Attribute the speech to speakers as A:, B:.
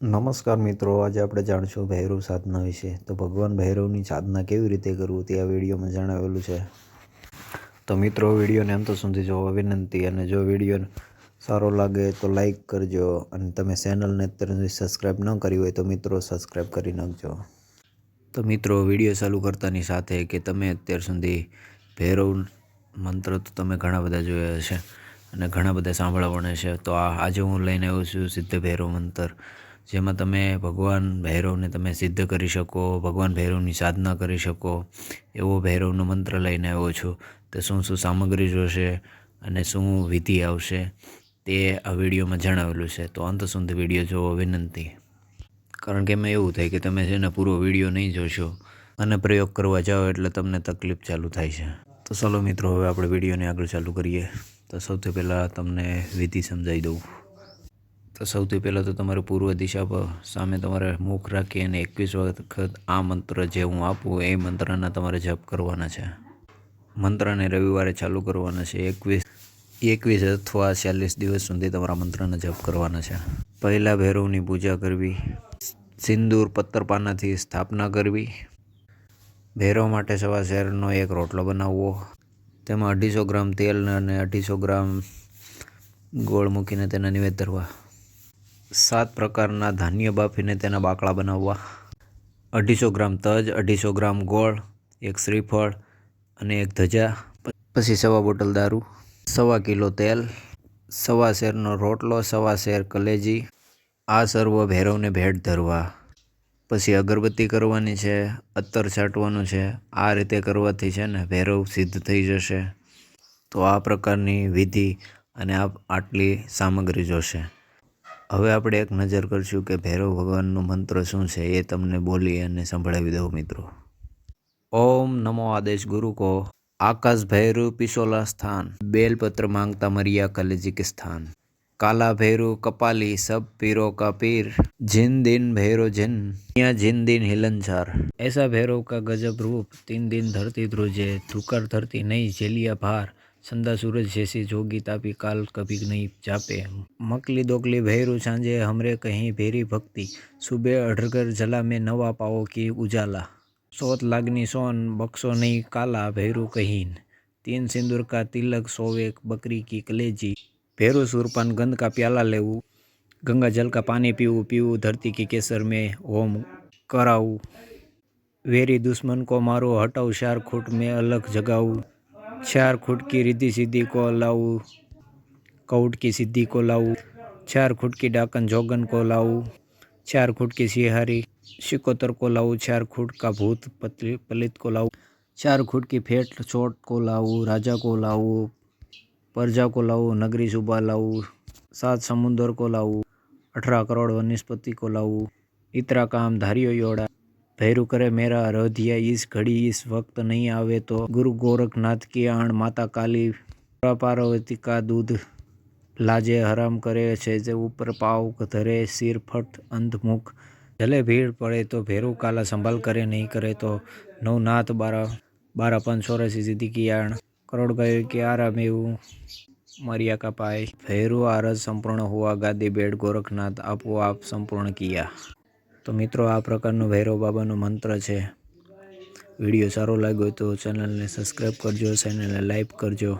A: નમસ્કાર મિત્રો, આજે આપણે જાણશું ભૈરવ સાધના વિશે. તો ભગવાન ભૈરવની સાધના કેવી રીતે કરવું તે આ વિડીયોમાં જણાવેલું છે. તો મિત્રો, વિડીયોને અંત સુધી જોવા વિનંતી અને જો વીડિયો સારો લાગે તો લાઈક કરજો અને તમે ચેનલને અત્યાર સબસ્ક્રાઈબ ન કરી હોય તો મિત્રો, સબસ્ક્રાઈબ કરી નાખજો. તો મિત્રો, વીડિયો ચાલુ કરતાની સાથે કે તમે અત્યાર સુધી ભૈરવ મંત્ર તો તમે ઘણા બધા જોયા હશે અને ઘણા બધા સાંભળવા પણ છે તો આ આજે હું લઈને આવ્યો છું સિદ્ધ ભૈરવ મંત્ર. જેમાં તમે ભગવાન ભૈરવને તમે સિદ્ધ કરી શકો, ભગવાન ભૈરવની સાધના કરી શકો, એવો ભૈરવનો મંત્ર લઈને આવ્યો છું. તો શું શું સામગ્રી જોશે અને શું વિધિ આવશે તે આ વિડીયોમાં જણાવેલું છે. તો અંત સુધી વીડિયો જોવો વિનંતી. કારણ કે એમાં એવું થાય કે તમે છે ને પૂરો વીડિયો નહીં જોશો અને પ્રયોગ કરવા જાઓ એટલે તમને તકલીફ ચાલુ થાય છે. તો ચાલો મિત્રો, હવે આપણે વિડીયોને આગળ ચાલુ કરીએ. તો સૌથી પહેલાં તમને વિધિ સમજાવી દઉં. તો સૌથી પહેલાં તો તમારે પૂર્વ દિશા પર સામે તમારે મુખ રાખી અને એકવીસ વખત આ મંત્ર જે હું આપું, એ મંત્રના તમારે જપ કરવાના છે. મંત્રને રવિવારે ચાલુ કરવાના છે. એકવીસ એકવીસ અથવા ચાલીસ દિવસ સુધી તમારા મંત્રને જપ કરવાના છે. પહેલાં ભૈરવની પૂજા કરવી, સિંદૂર પત્તરપાનાથી સ્થાપના કરવી, ભૈરવ માટે સવા શેરનો એક રોટલો બનાવવો, તેમાં અઢીસો ગ્રામ તેલ અને અઢીસો ગ્રામ ગોળ મૂકીને તેના નિવેદ ધરવા. સાત પ્રકારના ધાન્ય બાફીને તેના બાકડા બનાવવા. અઢીસો ગ્રામ તજ, અઢીસો ગ્રામ ગોળ, એક શ્રીફળ અને એક ધજા. પછી સવા બોટલ દારૂ, સવા કિલો તેલ, સવા શેરનો રોટલો, સવા શેર કલેજી. આ સર્વ ભૈરવને ભેટ ધરવા. પછી અગરબત્તી કરવાની છે અત્તર છાંટવાનું છે, આ રીતે કરવાથી છે ને ભૈરવ સિદ્ધ થઈ જશે. તો આ પ્રકારની વિધિ અને આપ આટલી સામગ્રી જોશે. હવે આપણે એક નજર કરશું કે ભૈરવ ભગવાનનો મંત્ર શું છે એ તમને બોલી અને સંભળાવી દઉં મિત્રો ઓમ નમો આદેશ ગુરુ કો આકાશ ભૈરવ પિશોલા સ્થાન बेलपत्र मांगता मरिया कलेजी के स्थान काला भैरव कपाली सब पीरों का पीर जिन दिन भैरव जिन या जिन दिन हिलनचार ऐसा भैरव का गजब रूप तीन दिन धरती ध्रुजे धुकर धरती नहीं झेलिया भार संध्या सूरज जैसी जोगी तापी काल कभी नहीं जापे। मकली दोकली भैरू सांझे हमरे कहीं भेरी भक्ति। सुबह अढ़गर जला में नवा पाओ की उजाला। सोत लागनी सोन बक्सो नहीं काला भैरू कहीन। तीन सिंदूर का तिलक सोवे बकरी की कलेजी। भैरू सूरपान गंध का प्याला ले गंगा जल का पानी पीऊँ पीऊँ धरती की केसर में होम कराऊ। वेरी दुश्मन को मारो, हटाऊ शार खुट में अलग जगाऊ। चार खुट की रिद्धि सिद्धि को लाऊ कौट की सिद्धि को लाऊ चार खूट की डाकन जोगन को लाऊ चार खुट की सिहारी शिकोतर को लाऊ चार खुट का भूत पलित को लाऊ चार खुट की फेट चोट को लाऊ राजा को लाऊ प्रजा को लाऊ नगरी सुबह लाऊ सात समुंदर को लाऊ अठारह करोड़ वनस्पति को लाऊ इतरा काम धारियो योड़ा ભૈરુ કરે, મેરા અયોધ્યા ઈસ ઘડી ઈસ વખત નહીં આવે તો ગુરુ ગોરખનાથ કે આણ માતા કાલી પાર્વતી દૂધ લાજે હરામ કરે છે, જે ઉપર પાવ ધરે સિર ફટ અંધમુખ. ભલે ભીડ પડે તો ભેરુ કાલા સંભાળ કરે, નહીં કરે તો નવનાથ બારા બારા પંચોરસી જિંદગી કિયાણ કરોડ ગયો કે આરામ એવું મર્યા કપાય ભૈરુ આરજ સંપૂર્ણ હોવા ગાદી બેડ ગોરખનાથ આપોઆપ સંપૂર્ણ કિયા. તો મિત્રો, આ પ્રકારનો ભૈરવ બાબાનો મંત્ર છે. વીડિયો સારો લાગ્યો તો ચેનલને સબસ્ક્રાઈબ કરજો, ચેનલને લાઈક કરજો.